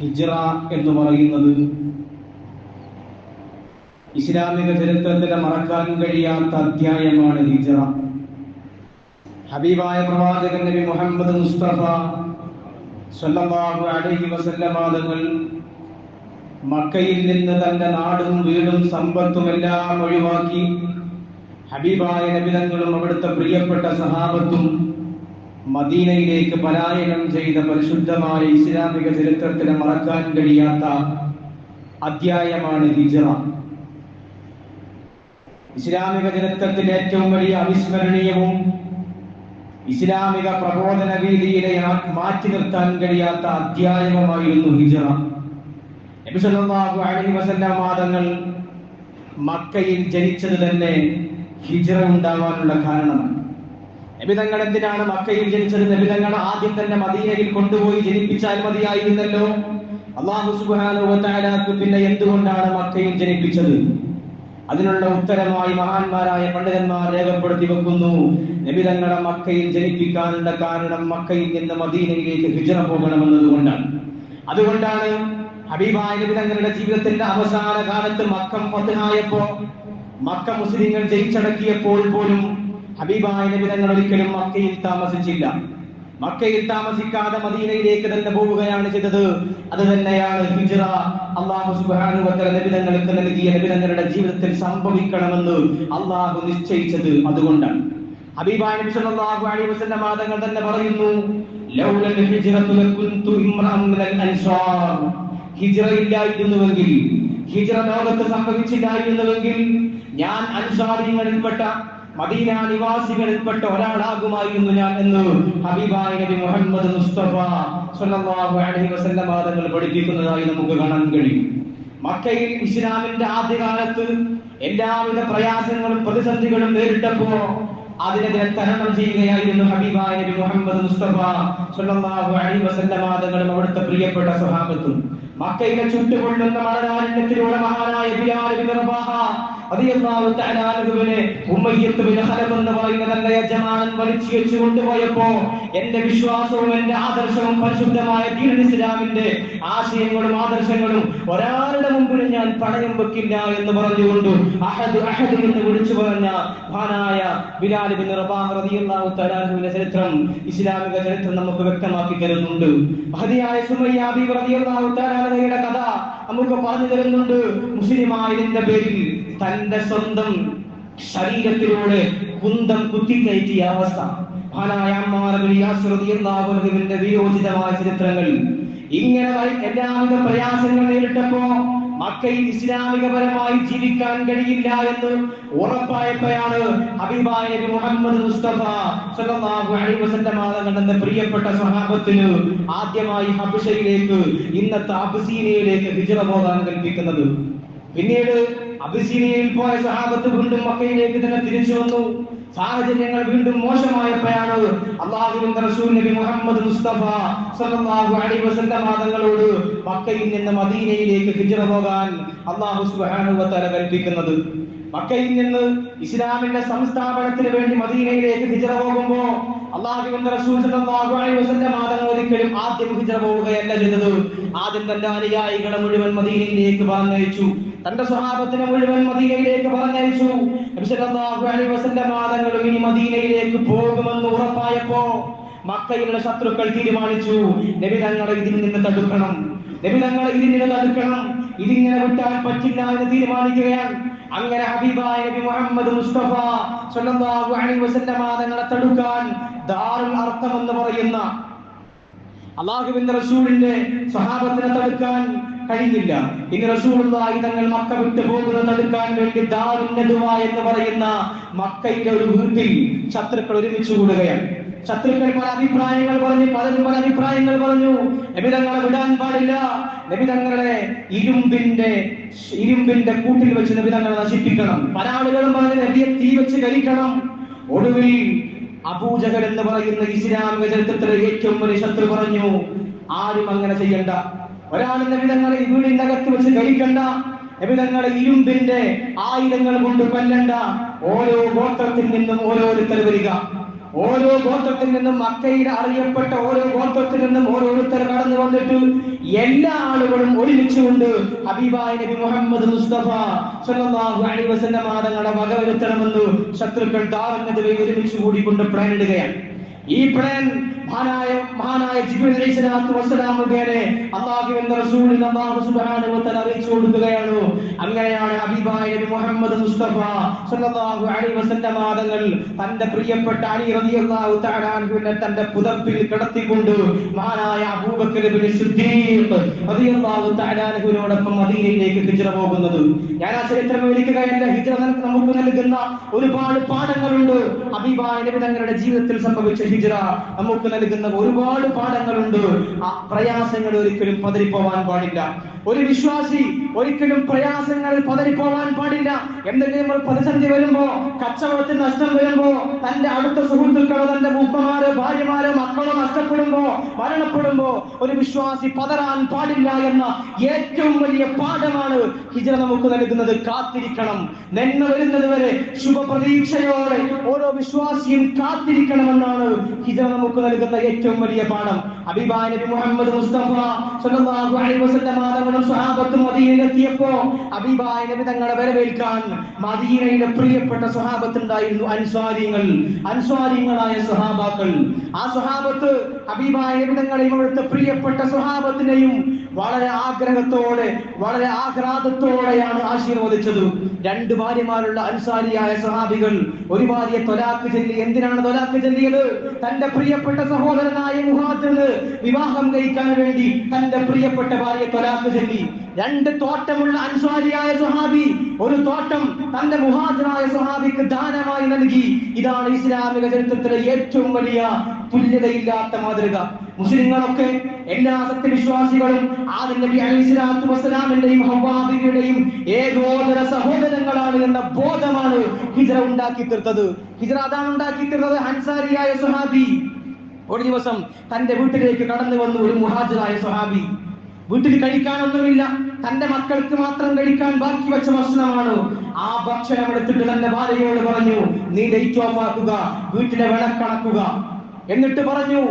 ഹിജ്റ എന്ന് പറയുന്നത് ഇസ്ലാമിക ചരിത്രത്തിലെ മറക്കാൻ കഴിയാത്ത അധ്യായമാണ് ഹിജ്റ. ഹബീബായ പ്രവാചകൻ നബി മുഹമ്മദ് മുസ്തഫ സല്ലല്ലാഹു അലൈഹി വസല്ലമ തങ്ങൾ മക്കയിൽ നിന്ന് തന്റെ നാടും വീടും സമ്പത്തും എല്ലാം ഒഴിവാക്കി ഹബീബായ നബിതങ്ങളും അവിടുത്തെ പ്രിയപ്പെട്ട സഹാബത്തും മദീനയിലേക്ക് പലായനം ചെയ്ത പരിശുദ്ധമായ ഇസ്ലാമിക ചരിത്രത്തിന് മറക്കാൻ കഴിയാത്ത അധ്യായമാണ് ഹിജറ. ഇസ്ലാമിക ചരിത്രത്തിന്റെ ഏറ്റവും വലിയ അവിസ്മരണീയവും ഇസ്ലാമിക പ്രബോധന രീതിയിലെ മാറ്റി നിർത്താൻ കഴിയാത്ത അധ്യായമായിരുന്നു ഹിജറ. സല്ലല്ലാഹു അലൈഹി വസല്ലം മാതങ്ങൾ മക്കയിൽ ജനിച്ചത് തന്നെ ഹിജറ ഉണ്ടാവാനുള്ള കാരണമാണ് നബി തങ്ങൾ എന്തിനാണ് മക്കയിൽ ജനിച്ചത്? നബിതങ്ങൾ ആദ്യം തന്നെ മദീനയിൽ കൊണ്ടുപോയി ജനിപ്പിച്ചാൽ മതിയായിരുന്നല്ലോ. അള്ളാഹു തആലാക്ക് പിന്നെ എന്തുകൊണ്ടാണ് മക്കയിൽ ജനിപ്പിച്ചത്? അതിനുള്ള ഉത്തരമായി മഹാന്മാരായ പണ്ഡിതന്മാർ രേഖപ്പെടുത്തി വെക്കുന്നു. നബിതങ്ങളെ മക്കയിൽ ജനിപ്പിക്കാനുള്ള കാരണം മക്കയിൽ നിന്ന് മദീനയിലേക്ക് ഹിജ്റ പോകണമെന്നതുകൊണ്ടാണ്. അതുകൊണ്ടാണ് ഹബീബായ നബിതങ്ങളുടെ ജീവിതത്തിന്റെ അവസാന കാലത്ത് മക്കം പതിനായപ്പോ മക്ക മുസ്ലിങ്ങൾ ജയിച്ചടക്കിയപ്പോൾ പോലും ഹബീബായ നബി തങ്ങൾ ഒരിക്കലും മക്കയിൽ താമസിച്ചില്ല. മക്കയിൽ താമസിക്കാതെ മദീനയിലേക്ക് തന്നെ പോവുകയാണ് ചെയ്തത്. അത് തന്നെയാണ് ഹിജ്റ. അള്ളാഹു തആല നബിതങ്ങൾക്ക് നൽകിയ നബിതങ്ങളുടെ ജീവിതത്തിൽ സംഭവിക്കണമെന്ന് അള്ളാഹു നിശ്ചയിച്ചത് അതുകൊണ്ടാണ്. ഹബീബായ നബി സല്ലല്ലാഹു അലൈഹി വസല്ലം മാതങ്ങൾ തന്നെ പറയുന്നു ലൗലൽ ഹിജ്റത്തു ലകുന്തു ഇംറഅൻ മിനൽ അൻസാർ. ഹിജ്റ ഇല്ലായിരുന്നുവെങ്കിൽ ഹിജ്റ ലോകത്ത് സംഭവിച്ചില്ലായിരുന്നുവെങ്കിൽ ഞാൻ അൻസാരികളിൽപ്പെട്ട മദീന നിവാസികളിൽപ്പെട്ട ഒരാളാകുമായിരുന്നു ഞാൻ എന്ന് ഹബീബായ നബി മുഹമ്മദ് മുസ്തഫ സല്ലല്ലാഹു അലൈഹി വസല്ലം തങ്ങൾ പഠിപ്പിക്കുന്നതായി നമുക്ക് കാണാൻ കഴിയും. മക്കയിൽ ഇസ്ലാമിന്റെ ആദ്യകാലത്ത് എല്ലാവിധ പ്രയാസങ്ങളും പ്രതിസന്ധികളും നേരിട്ടപ്പോ അതിനെതിരെ തരണം ചെയ്യുകയായിരുന്നു ഹബീബായ നബി മുഹമ്മദ് മുസ്തഫ സല്ലല്ലാഹു അലൈഹി വസല്ലം തങ്ങളും അവിടുത്തെ പ്രിയപ്പെട്ട സ്വഹാബത്തും. മക്കയിലെ ചുട്ടുകൊള്ളുന്ന മണലാരണ്യത്തിലൂടെ മഹാനായ ബിലാൽ ബിൻ റബാഹ എന്ന് പറയുന്ന തന്റെ യജമാനൻ വലിച്ചു വെച്ചു കൊണ്ടുപോയപ്പോ എന്റെ വിശ്വാസവും എന്റെ ആദർശവും പരിശുദ്ധമായ ദീൻ ഇസ്ലാമിന്റെ ആശയങ്ങളും ആദർശങ്ങളും ഒരാളുടെ മുമ്പിൽ ഞാൻ പണയം വെക്കില്ല എന്ന് പറഞ്ഞുകൊണ്ട് അഹദ് അഹദ് എന്ന് വിളിച്ചു പറഞ്ഞ മഹാനായ ബിലാൽ ബിൻ റബാഹ് റളിയല്ലാഹു തആല ചരിത്രം ഇസ്ലാമിക ചരിത്രം നമുക്ക് വ്യക്തമാക്കി തരുന്നുണ്ട്. മഹതിയായ സുമയ്യ ബീവി റളിയല്ലാഹു തആല കഥ നമുക്ക് പറഞ്ഞു തരുന്നുണ്ട്. മുസ്ലിമായതിന്റെ പേരിൽ തന്റെ സ്വന്തം ശരീരത്തിലൂടെ കുന്തം കുത്തിക്കയറ്റിയ അവസ്ഥ. അൻഹുവിന്റെ വിയോജിതമായ ചരിത്രങ്ങൾ. ഇങ്ങനെ എല്ലാവിധ പ്രയാസങ്ങൾ നേരിട്ടപ്പോ മക്കയിൽ ഇസ്ലാമികപരമായി ജീവിക്കാൻ കഴിയില്ല എന്ന് ഉറപ്പായപ്പോഴാണ് ഹബീബായ മുഹമ്മദ് മുസ്തഫ സല്ലല്ലാഹു അലൈഹി വസല്ലം തങ്ങളുടെ പ്രിയപ്പെട്ട സ്വഹാബത്തിന് ആദ്യമായി ഹബിഷയിലേക്ക് ഇന്നത്തെ അബ്സീനയിലേക്ക് ഹിജ്റ പോകാൻ കൽപ്പിക്കുന്നത്. പിന്നീട് അബിസീനിയയിൽ പോയ സഹാബത്ത് വീണ്ടും മക്കയിലേക്ക് തന്നെ തിരിച്ചു വന്നു. സാഹചര്യങ്ങൾ വീണ്ടും മോശമായപ്പോഴാണ് അള്ളാഹുവിന്റെ റസൂൽ നബി മുഹമ്മദ് മുസ്തഫ സല്ലല്ലാഹു അലൈഹി വസല്ലം തങ്ങളോട് മക്കയിൽ നിന്ന് മദീനയിലേക്ക് ഹിജ്റ പോകാൻ അള്ളാഹു സുബ്ഹാനഹു വ തആല കൽപ്പിക്കുന്നത്. മക്കയിൽ നിന്ന് ഇസ്ലാമിന്റെ സംസ്ഥാപനത്തിന് വേണ്ടി മദീനയിലേക്ക് ഹിജ്റ പോകുമ്പോ അള്ളാഹുവിന്റെ റസൂൽ സല്ലല്ലാഹു അലൈഹി വസല്ലം തങ്ങൾ ഒരിക്കലും ആദ്യം ഹിജ്റ പോവുകയല്ല ചെയ്തത്. ആദ്യം തന്റെ അനുയായികളെ മുഴുവൻ മദീനയിലേക്ക് പറഞ്ഞയച്ചു. തന്റെ സ്വഹാബത്തിനെ മുഴുവൻ മദീനയിലേക്ക് പറഞ്ഞയച്ചു. നബി സല്ലല്ലാഹു അലൈഹി വസല്ലം തങ്ങളും ഇനി മദീനയിലേക്ക് പോകുമെന്ന് ഉറപ്പായപ്പോ മക്കയിലുള്ള ശത്രുക്കൾ തീരുമാനിച്ചു. നബി തങ്ങളെ ഇതിൽ നിന്ന് തടുക്കണം. നബി തങ്ങളെ ഇതിൽ നിന്ന് തടുക്കണം. ഇതിങ്ങനെ വിട്ടാൻ പറ്റില്ല എന്ന് തീരുമാനിക്കുകയാണ്. അങ്ങനെ ഹബീബായ നബി മുഹമ്മദ് മുസ്തഫ സല്ലല്ലാഹു അലൈഹി വസല്ലം തങ്ങളെ തടുക്കാൻ ദാറുൽ അർത്ഥം എന്ന് പറയുന്ന അള്ളാഹുവിന്റെ റസൂലിന്റെ സ്വഹാബത്തിനെ തടുക്കാൻ കഴിഞ്ഞില്ല. ഇനി റസൂലുള്ളാഹി തങ്ങൾ മക്ക വിട്ടു പോകുന്നത് തടുക്കാൻ വേണ്ടി ദാറുൻ നദുവ എന്ന് പറയുന്ന മക്കയിലെ ഒരു വീട്ടിൽ ശത്രുക്കൾ ഒരുമിച്ച് കൂടുകയാണ്. ശത്രുക്കൾ പല അഭിപ്രായങ്ങൾ പറഞ്ഞു പലരും പല അഭിപ്രായങ്ങൾ പറഞ്ഞു. നബിതങ്ങളെ വിടാൻ പാടില്ല. നബിതങ്ങളെ ഇരുമ്പിന്റെ ഇരുമ്പിന്റെ കൂട്ടിൽ വെച്ച് നബിതങ്ങളെ നശിപ്പിക്കണം. പല ആളുകളും പറഞ്ഞു നബിയെ തീ വെച്ച് കഴിക്കണം ഒടുവിൽ അബൂജഹൽ എന്ന് പറയുന്ന ഇസ്ലാമിക ചരിത്രത്തിലെ ഏറ്റവും വലിയ ശത്രു പറഞ്ഞു ആരും അങ്ങനെ ചെയ്യണ്ട. ഒരാൾ നബിതങ്ങളെ അകത്ത് വെച്ച് കഴിക്കണ്ട നബിതങ്ങളെ ഇരുമ്പിന്റെ ആയുധങ്ങൾ കൊണ്ട് കൊല്ലണ്ട. ഓരോ ഗോത്രത്തിൽ നിന്നും ഓരോരുത്തർ വരിക. ഓരോ ഗോത്രത്തിൽ നിന്നും മക്കയിൽ അറിയപ്പെട്ട ഓരോ ഗോത്രത്തിൽ നിന്നും ഓരോരുത്തർ കടന്നു വന്നിട്ട് എല്ലാ ആളുകളും ഒരുമിച്ചുകൊണ്ട് ഹബീബായ നബി മുഹമ്മദ് മുസ്തഫ സല്ലല്ലാഹു അലൈഹി വസല്ലം തങ്ങളുടെ വകവരുത്തണമെന്ന് ശത്രുക്കൾ താറുന്നതുവരെ ഒരുമിച്ച് കൂടിക്കൊണ്ട് പ്ലാൻ ഇടുകയാണ്. ഈ പ്ലാൻ മഹാനായ മഹാനായ ജിബ്രീൽ അലൈഹി സ്വലാത്തു മുഖേന അള്ളാഹുവിന്റെ റസൂലിന് അള്ളാഹു സുബ്ഹാനഹു വ തആല അറിയിച്ചു കൊടുക്കുകയാണ്. അങ്ങനെയാണ് ഹബീബായ മുഹമ്മദ് മുസ്തഫ സല്ലല്ലാഹു അലൈഹി വസല്ലം ആദങ്ങൾ തന്റെ പ്രിയപ്പെട്ട അലി റളിയല്ലാഹു തആല അൻഹുവിനെ തന്റെ പുതപ്പിൽ കിടത്തിക്കൊണ്ട് മഹാനായ അബൂബക്കർ ഇബ്നു സിദ്ദീഖ് റളിയല്ലാഹു തആല അൻഹുവിനോടൊപ്പം മദീനയിലേക്ക് ഹിജ്റ പോകുന്നത്. ഞാൻ ആ ചരിത്രം വിളിക്കുകയല്ല ഹിജ്റ നമുക്ക് നൽകുന്ന ഒരുപാട് പാഠങ്ങളുണ്ട്. ഹബീബായ നബി തങ്ങളുടെ ജീവിതത്തിൽ സംഭവിച്ച ഹിജ്റ. നമുക്ക് നൽകുന്ന ഒരുപാട് പാഠങ്ങളുണ്ട്. ആ പ്രയാസങ്ങൾ ഒരിക്കലും പതറിപ്പോവാൻ പാടില്ല. ഒരു വിശ്വാസി ഒരിക്കലും പ്രയാസങ്ങൾ പതറിപ്പോവാൻ പാടില്ല. എന്തെങ്കിലും ഒരു പ്രതിസന്ധി വരുമ്പോ കച്ചവടത്തിൽ നഷ്ടം വരുമ്പോ തന്റെ അടുത്ത സുഹൃത്തുക്കളോ തന്റെ മൂപ്പമാരോ ഭാര്യമാരോ മക്കളോ നഷ്ടപ്പെടുമ്പോ മരണപ്പെടുമ്പോ ഒരു വിശ്വാസി പതറാൻ പാടില്ല എന്ന ഏറ്റവും വലിയ പാഠമാണ് ഹിജറ നമുക്ക് നൽകുന്നത്. കാത്തിരിക്കണം. നന്മ വരുന്നത് വരെ ശുഭപ്രതീക്ഷയോടെ ഓരോ വിശ്വാസിയും കാത്തിരിക്കണമെന്നാണ് ഹിജറ നമുക്ക് നൽകുന്ന ഏറ്റവും വലിയ പാഠം. ഹബീബായ മുഹമ്മദ് മുസ്തഫ സല്ലല്ലാഹു അലൈഹി വസല്ലം തങ്ങളും സ്വഹാബത്തും മദീനയിലെത്തിയപ്പോ ഹബീബായ നബി തങ്ങളെ വരവേൽക്കാൻ മദീനയിലെ പ്രിയപ്പെട്ട സ്വഹാബത്ത് ഉണ്ടായിരുന്നു അൻസ്വാരിങ്ങൾ. അൻസ്വാരിങ്ങളായ സ്വഹാബാക്കൾ. ആ സ്വഹാബത്ത് ഹബീബായ നബി തങ്ങളെയും അവിടുത്തെ പ്രിയപ്പെട്ട സ്വഹാബത്തിനെയും വളരെ ആഗ്രഹത്തോടെ വളരെ ആഹ്ലാദത്തോടെയാണ് ആശീർവദിച്ചത്. രണ്ട് ഭാര്യമാരുള്ള അൻസാരിയായ സഹാബികൾ ഒരു ഭാര്യയെ തൊലാക്ക് ചൊല്ലി. എന്തിനാണ് തൊലാക്ക് ചൊല്ലിയത്? തന്റെ പ്രിയപ്പെട്ട സഹോദരനായ മുഹാത്തിന് വിവാഹം കഴിക്കാൻ വേണ്ടി തന്റെ പ്രിയപ്പെട്ട ഭാര്യയെ തൊലാക്ക് ചൊല്ലി. രണ്ട് തോട്ടമുള്ള അൻസാരിയായ സുഹാബി ഒരു തോട്ടം തന്റെ മുഹാജനായ സുഹാബിക്ക് ദാനമായി നൽകി. ഇതാണ് ഇസ്ലാമിക ചരിത്രത്തിലെ ഏറ്റവും വലിയ തുല്യതയില്ലാത്ത മാതൃക. മുസ്ലിങ്ങളൊക്കെ എല്ലാ സത്യവിശ്വാസികളും ആദ്യ നബി അലൈഹി സ്വലാത്തു വസ്സലാമിന്റെയും ഹവ്വാബിയുടെയും ഏകോദര സഹോദരങ്ങളാണ് എന്ന ബോധമാണ് ഹിജ്റ ഉണ്ടാക്കി തീർത്തത്. ഹിജ്റ അതാണ് ഉണ്ടാക്കി തീർത്തത് ഹൻസാരിയായ സുഹാബി ഒരു ദിവസം തന്റെ വീട്ടിലേക്ക് കടന്നു വന്നു ഒരു മുഹാജിറായ സുഹാബി വീട്ടിൽ കഴിക്കാനൊന്നുമില്ല. തന്റെ മക്കൾക്ക് മാത്രം കഴിക്കാൻ ബാക്കി വെച്ച ഭക്ഷണമാണ്. ആ ഭക്ഷണം എടുത്തിട്ട് തന്റെ ഭാര്യയോട് പറഞ്ഞു നീ ഡേറ്റ് ഓഫ് ആക്കുക വീട്ടിലെ വിളക്കണക്കുക എന്നിട്ട് പറഞ്ഞു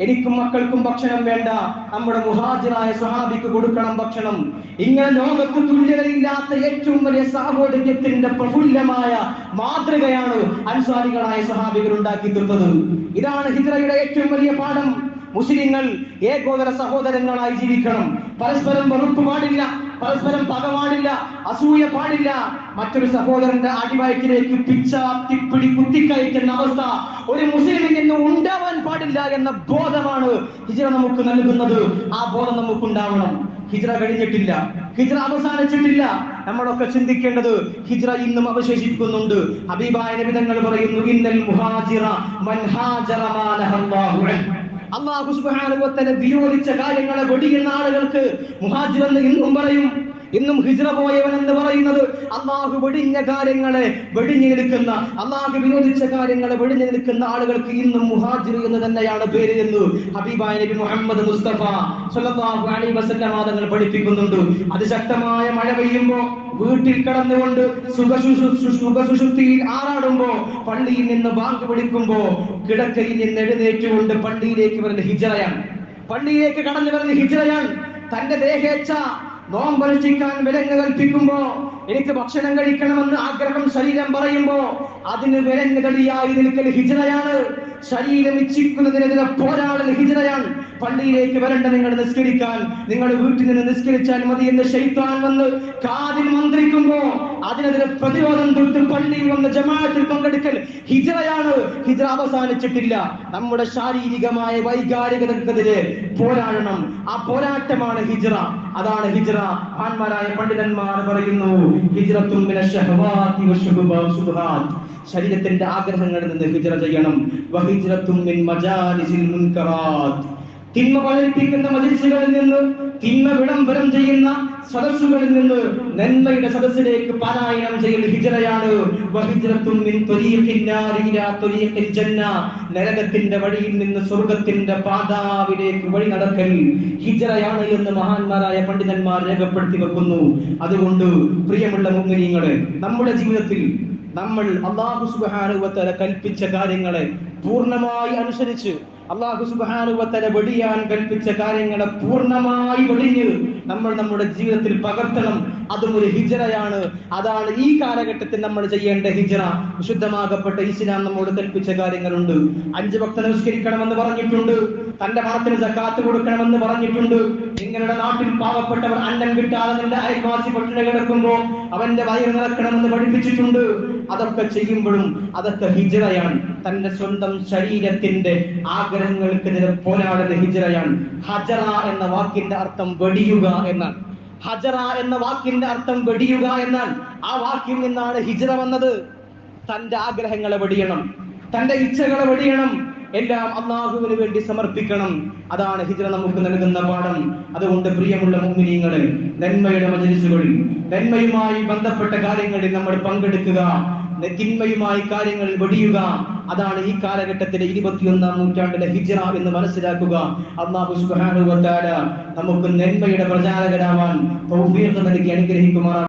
എനിക്കും മക്കൾക്കും ഭക്ഷണം വേണ്ട. നമ്മുടെ മുഹാജിറായ സ്വഹാബിക്ക് കൊടുക്കണം ഭക്ഷണം. ഇങ്ങനെ ലോകത്ത് തുല്യതയില്ലാത്ത ഏറ്റവും വലിയ സാഹോദര്യത്തിന്റെ പ്രഫുല്ലമായ മാതൃകയാണ് അൻസാരികളായ സ്വഹാബികൾ ഉണ്ടാക്കി തീർത്തത്. ഇതാണ് ഹിജ്റയുടെ ഏറ്റവും വലിയ പാഠം. മുസ്ലിങ്ങൾ ഏകോദര സഹോദരങ്ങളായി ജീവിക്കണം. പരസ്പരം വെറുപ്പ് പാടില്ല. പരസ്പരം പക പാടില്ല അസൂയ പാടില്ല. മറ്റൊരു സഹോദരന്റെ അടിവയറ്റിലേക്ക് പിച്ച തിപ്പിടി കുത്തിക്കയറ്റുന്ന അവസ്ഥ. ഒരു മുസ്ലിമിൽ നിന്ന് ഉണ്ടാവാൻ പാടില്ല എന്ന ബോധമാണ് ഹിജറ നമുക്ക് നൽകുന്നത്. ആ ബോധം നമുക്ക് ഉണ്ടാവണം ഹിജ്റ കഴിഞ്ഞിട്ടില്ല. ഹിജ്റ അവസാനിച്ചിട്ടില്ല. നമ്മളൊക്കെ ചിന്തിക്കേണ്ടത് ഹിജ്റ ഇന്നും അവശേഷിക്കുന്നുണ്ട്. ഹബീബായ നബിതങ്ങൾ പറയുന്നു ഇന്നൽ മുഹാജിറ മൻ ഹാജറ അൻഹു. അള്ളാഹു സുബ്ഹാനഹുവതആല വിരോധിച്ച കാര്യങ്ങളെ വെടിയുന്ന ആളുകൾക്ക് മുഹാജിർ എന്ന് ഇന്നും പറയും. ഇന്നും ഹിജ്റ പോയവൻ എന്ന് പറയുന്നത് അള്ളാഹു വെടിഞ്ഞ കാര്യങ്ങളെ വെടിഞ്ഞെടുക്കുന്ന അള്ളാഹു വിരോധിച്ച കാര്യങ്ങളെ വെടിഞ്ഞു നിൽക്കുന്ന ആളുകൾക്ക് ഇന്നും മുഹാജിർ എന്ന് തന്നെയാണ് പേര് എന്ന് ഹബീബായ നബി മുഹമ്മദ് മുസ്തഫ സല്ലല്ലാഹു അലൈഹി വസല്ലം തങ്ങൾ പഠിപ്പിക്കുന്നുണ്ട്. അതിശക്തമായ മഴ പെയ്യുമ്പോ വീട്ടിൽ കടന്നുകൊണ്ട് സുഖസുഷു സുഖസുഷുപ്തിയിൽ ആറാടുമ്പോ പള്ളിയിൽ നിന്ന് ബാങ്ക് കിടക്കയിൽ നിന്ന് എഴുന്നേറ്റുകൊണ്ട് പള്ളിയിലേക്ക് വരുന്ന ഹിജറയാണ്. പള്ളിയിലേക്ക് കടന്നു വരുന്ന ഹിജറയാണ്. തന്റെ ദേഹേച്ഛ നോമ്പനുഷ്ഠിക്കാൻ വിലങ്ങ് കൽപ്പിക്കുമ്പോ എനിക്ക് ഭക്ഷണം കഴിക്കണമെന്ന് ആഗ്രഹം ശരീരം പറയുമ്പോ അതിന് വിലങ്ങ് കളിയായി നിൽക്കൽ ഹിജറയാണ്. ശരീരം ഇച്ഛിക്കുന്നതിനെതിരെ പോരാടൽ ഹിജറയാണ്. പള്ളിയിലേക്ക് വരണ്ട നിങ്ങൾ നിസ്കരിക്കാൻ. നിങ്ങൾ വീട്ടിൽ നിന്ന് നിസ്കരിച്ചാൽ മതി എന്ന് ശൈത്താൻ വന്ന് കാതിൽ മന്ത്രിക്കുമ്പോ അതിനെതിരെ പ്രതിരോധം തൊട്ട് പള്ളിയിൽ വന്ന് ജമാഅത്തിൽ പങ്കെടുക്കൽ ഹിജറയാണ്. ഹിജറ അവസാനിച്ചിട്ടില്ല. നമ്മുടെ ശാരീരികമായ വൈകാരികതക്കെതിരെ പോരാടണം. ആ പോരാട്ടമാണ് ഹിജറ. അതാണ് ഹിജറ. ആന്മാരായ പണ്ഡിതന്മാർ പറയുന്നു ഹിജറത്തും ശരീരത്തിന്റെ ആഗ്രഹങ്ങളിൽ നിന്ന് ഹിജറ ചെയ്യണം. വഹിജറത്തും മുൻകറാത്ത്. തിന്മ പ്രചരിപ്പിക്കുന്ന മജിൽസുകളിൽ നിന്ന് തിന്മ വിളംബരം ചെയ്യുന്ന സദസ്സുകളിൽ നിന്ന് നന്മയുടെ സദസ്സിലേക്ക് പാരായണം ചെയ്യുന്ന ഹിജറയാണ്. നരകത്തിന്റെ വഴിയിൽ നിന്ന് സ്വർഗത്തിന്റെ പാതാവിലേക്ക് വഴി നടക്കൽ ഹിജറയാണ് എന്ന് മഹാന്മാരായ പണ്ഡിതന്മാർ രേഖപ്പെടുത്തി വെക്കുന്നു. അതുകൊണ്ട് പ്രിയമുള്ള മുങ്ങനീങ്ങളെ നമ്മുടെ ജീവിതത്തിൽ നമ്മൾ അള്ളാഹു സുബാനുവത്തല കൽപ്പിച്ച കാര്യങ്ങളെ പൂർണമായി അനുസരിച്ച് അള്ളാഹു സുബാനുവത്തല വെടിയാൻ കൽപ്പിച്ച കാര്യങ്ങളെ പൂർണമായി വെടിഞ്ഞ് നമ്മൾ നമ്മുടെ ജീവിതത്തിൽ പകർത്തണം. അതും ഒരു ഹിജറയാണ്. അതാണ് ഈ കാലഘട്ടത്തിൽ നമ്മൾ ചെയ്യേണ്ട ഹിജറ. വിശുദ്ധമാകപ്പെട്ട ഇസ്ലാം നമ്മോട് കൽപ്പിച്ച കാര്യങ്ങളുണ്ട്. അഞ്ച് ഭക്ത നമസ്കരിക്കണമെന്ന് പറഞ്ഞിട്ടുണ്ട്. തന്റെ പണത്തിന് സക്കാത്ത് കൊടുക്കണമെന്ന് പറഞ്ഞിട്ടുണ്ട്. നിങ്ങളുടെ നാട്ടിൽ പാവപ്പെട്ടവർ അന്നം കിട്ടാതെ നിന്റെ അയൽവാസി പട്ടിണി കിടക്കുമ്പോ അവന്റെ വയറ് നിറക്കണമെന്ന് പഠിപ്പിച്ചിട്ടുണ്ട്. അതൊക്കെ ചെയ്യുമ്പോഴും അതൊക്കെ ഹിജറയാണ്. തന്റെ സ്വന്തം ശരീരത്തിന്റെ ആഗ്രഹങ്ങൾക്കെതിരെ പോരാടുന്ന ഹിജറയാണ്. ഹജറ എന്ന വാക്കിന്റെ അർത്ഥം വെടിയുക എന്നാണ് ഹജറ എന്ന വാക്കിന്റെ അർത്ഥം വെടിയുക എന്നാൽ ആ വാക്കിൽ നിന്നാണ് ഹിജറ വന്നത്. തന്റെ ആഗ്രഹങ്ങളെ വെടിയണം. തന്റെ ഇച്ഛകളെ വെടിയണം. എല്ലാം അള്ളാഹുവിന് വേണ്ടി സമർപ്പിക്കണം. അതാണ് ഹിജ്റ നമുക്ക് നൽകുന്ന പാഠം. അതുകൊണ്ട് പ്രിയമുള്ള മുമ്മിനീങ്ങളെ നന്മയുടെ മജലിസുകൾ നന്മയുമായി ബന്ധപ്പെട്ട കാര്യങ്ങളിൽ നമ്മൾ പങ്കെടുക്കുക. തിന്മയുമായി കാര്യങ്ങൾ വെടിയുക. അതാണ് ഈ കാലഘട്ടത്തിലെ ഇരുപത്തിയൊന്നാം നൂറ്റാണ്ടിലെ ഹിജ്റ എന്ന് മനസ്സിലാക്കുക. അള്ളാഹു സുബ്ഹാനഹു വ തആല നമുക്ക് നന്മയുടെ പ്രചാരകരാവാൻ നൽകി അനുഗ്രഹിക്കുമാറാണ്